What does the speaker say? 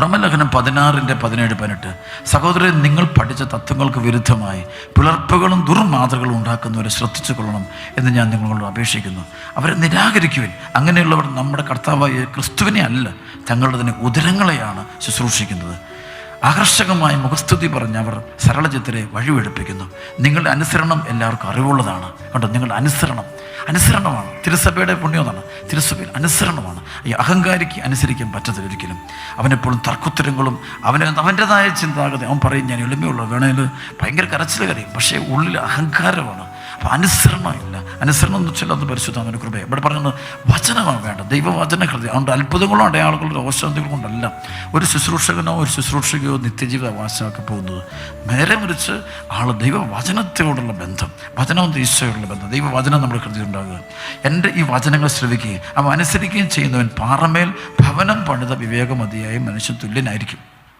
റമലഹനം പതിനാറിന്റെ പതിനേഴ് പതിനെട്ട്. സഹോദരൻ നിങ്ങൾ പഠിച്ച തത്വങ്ങൾക്ക് വിരുദ്ധമായി പിളർപ്പുകളും ദുർമാതൃകളും ഉണ്ടാക്കുന്നവരെ ശ്രദ്ധിച്ചു കൊള്ളണം എന്ന് ഞാൻ നിങ്ങളോട് അപേക്ഷിക്കുന്നു. അവരെ നിരാകരിക്കുവിൻ. അങ്ങനെയുള്ളവർ നമ്മുടെ കർത്താവായ ക്രിസ്തുവിനെ അല്ല തങ്ങളുടെ തന്നെ ഉദരങ്ങളെയാണ് ശുശ്രൂഷിക്കുന്നത്. ആകർഷകമായ മുഖസ്തുതി പറഞ്ഞ് അവർ സരളചിത്തരെ വഴിവെടുപ്പിക്കുന്നു നിങ്ങളുടെ അനുസരണം എല്ലാവർക്കും അറിവുള്ളതാണ്. കണ്ടോ നിങ്ങളുടെ അനുസരണം. അനുസരണമാണ്. തിരുസഭയുടെ പുണ്യമെന്നാണ് തിരുസഭയിൽ അനുസരണമാണ്. ഈ അഹങ്കാരിക്ക് അനുസരിക്കാൻ പറ്റത്തില്ല ഒരിക്കലും. അവനെപ്പോഴും തർക്കുത്തരങ്ങളും അവന് അവന്റെതായ ചിന്താഗതി. അവൻ പറയും ഞാൻ എളിമയുള്ളൂ വേണേൽ ഭയങ്കര കരച്ചിൽ കരയും. പക്ഷേ ഉള്ളിൽ അഹങ്കാരമാണ്. അപ്പോൾ അനുസരണമില്ല. അനുസരണം എന്ന് വെച്ചാൽ അത് പരിശുദ്ധാമന്റെ കൃപ ഇവിടെ പറയുന്നത് വചനമാണ് വേണ്ടത്. ദൈവവചന ഹൃദയം അതുകൊണ്ട് അത്ഭുതങ്ങളും അടയാളങ്ങളും ഓശാന്തികളും കൊണ്ടല്ല. ഒരു ശുശ്രൂഷകനോ ഒരു ശുശ്രൂഷകയോ നിത്യജീവിത വാസമാക്കി പോകുന്നത് നേരെ മറിച്ച് ആൾ ദൈവവചനത്തോടുള്ള ബന്ധം. വചനവും ഈശ്വരയോടുള്ള ബന്ധം. ദൈവവചനം നമ്മുടെ ഹൃദയം ഉണ്ടാകുക. എന്റെ ഈ വചനങ്ങൾ ശ്രവിക്കുകയും അവ അനുസരിക്കുകയും ചെയ്യുന്നവൻ പാറമേൽ ഭവനം പണിത വിവേകമതിയായ മനുഷ്യൻ തുല്യനായിരിക്കും.